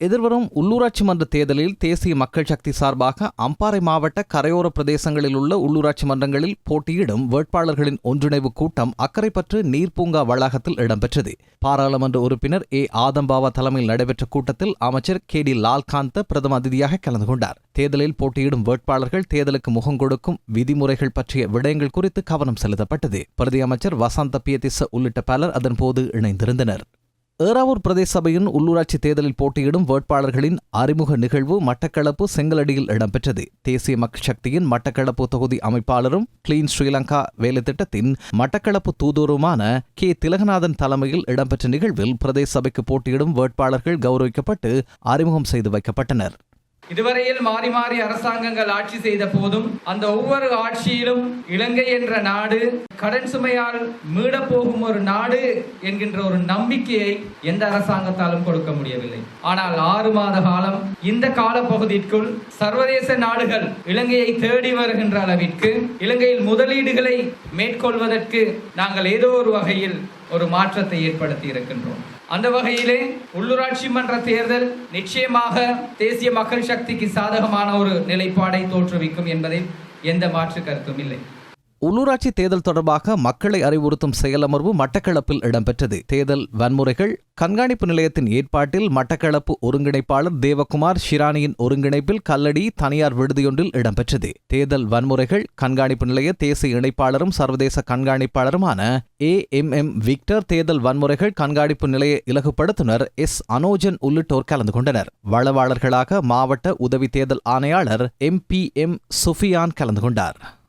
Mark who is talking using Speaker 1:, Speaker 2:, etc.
Speaker 1: எதிர்வரும் உள்ளூராட்சி மன்ற தேர்தலில் தேசிய மக்கள் சக்தி சார்பாக அம்பாறை மாவட்ட கரையோர பிரதேசங்களில் உள்ள உள்ளூராட்சி மன்றங்களில் போட்டியிடும் வேட்பாளர்களின் ஒன்றிணைவு கூட்டம் அக்கரைப்பற்று நீர்பூங்கா வளாகத்தில் இடம்பெற்றது. பாராளுமன்ற உறுப்பினர் ஏ. ஆதம்பாவா தலைமையில் நடைபெற்ற கூட்டத்தில் அமைச்சர் கே. டி. லால்காந்த பிரதம அதிதியாக கலந்து கொண்டார். தேர்தலில் போட்டியிடும் வேட்பாளர்கள் தேர்தலுக்கு முகம் கொடுக்கும் விதிமுறைகள் பற்றிய விடயங்கள் குறித்து கவனம் செலுத்தப்பட்டது. பிரதி அமைச்சர் வசந்த பியதிச உள்ளிட்ட பலர் அதன்போது இணைந்திருந்தனர். ஏறாவூர் பிரதேச சபையின் உள்ளூராட்சி தேர்தலில் போட்டியிடும் வேட்பாளர்களின் அறிமுக நிகழ்வு மட்டக்களப்பு செங்கலடியில் இடம்பெற்றது. தேசிய மக்கள் சக்தியின் மட்டக்களப்பு தொகுதி அமைப்பாளரும் கிளீன் ஸ்ரீலங்கா வேலைத்திட்டத்தின் மட்டக்களப்பு தூதூருமான கே. திலகநாதன் தலைமையில் இடம்பெற்ற நிகழ்வில் பிரதேச சபைக்கு போட்டியிடும் வேட்பாளர்கள் கௌரவிக்கப்பட்டு அறிமுகம் செய்து வைக்கப்பட்டனர்.
Speaker 2: இதுவரையில் மாறி மாறி அரசாங்கங்கள் ஆட்சி செய்த போதும் அந்த ஒவ்வொரு ஆட்சியிலும் இலங்கை என்ற நாடு கடன் சுமையால் மீடப்போகும் ஒரு நாடு என்கின்ற ஒரு நம்பிக்கையை எந்த அரசாங்கத்தாலும் கொடுக்க முடியவில்லை. ஆனால் ஆறு மாத காலம் இந்த காலப்பகுதிக்குள் சர்வதேச நாடுகள் இலங்கையை தேடி வருகின்ற அளவிற்கு இலங்கையில் முதலீடுகளை மேற்கொள்வதற்கு நாங்கள் ஏதோ ஒரு வகையில் ஒரு மாற்றத்தை ஏற்படுத்தி இருக்கின்றோம். அந்த வகையிலே உள்ளூராட்சி மன்ற தேர்தல் நிச்சயமாக தேசிய மக்கள் சக்திக்கு சாதகமான ஒரு நிலைப்பாடை தோற்றுவிக்கும் என்பதில் எந்த மாற்று கருத்தும் இல்லை.
Speaker 1: உள்ளூராட்சி தேர்தல் தொடர்பாக மக்களை அறிவுறுத்தும் செயலமர்வு மட்டக்களப்பில் இடம்பெற்றது. தேர்தல் வன்முறைகள் கண்காணிப்பு நிலையத்தின் ஏற்பாட்டில் மட்டக்களப்பு ஒருங்கிணைப்பாளர் தேவகுமார் ஷிரானியின் ஒருங்கிணைப்பில் கல்லடி தனியார் விடுதியொன்றில் இடம்பெற்றது. தேர்தல் வன்முறைகள் கண்காணிப்பு நிலைய தேசிய இணைப்பாளரும் சர்வதேச கண்காணிப்பாளருமான ஏ எம் எம் விக்டர் தேர்தல் வன்முறைகள் கண்காணிப்பு நிலைய இலகுப்படுத்துனர் எஸ். அனோஜன் உள்ளிட்டோர் கலந்து கொண்டனர். வளவாளர்களாக மாவட்ட உதவி தேர்தல் ஆணையாளர் எம். பி. எம். சுஃபியான் கலந்து கொண்டார்.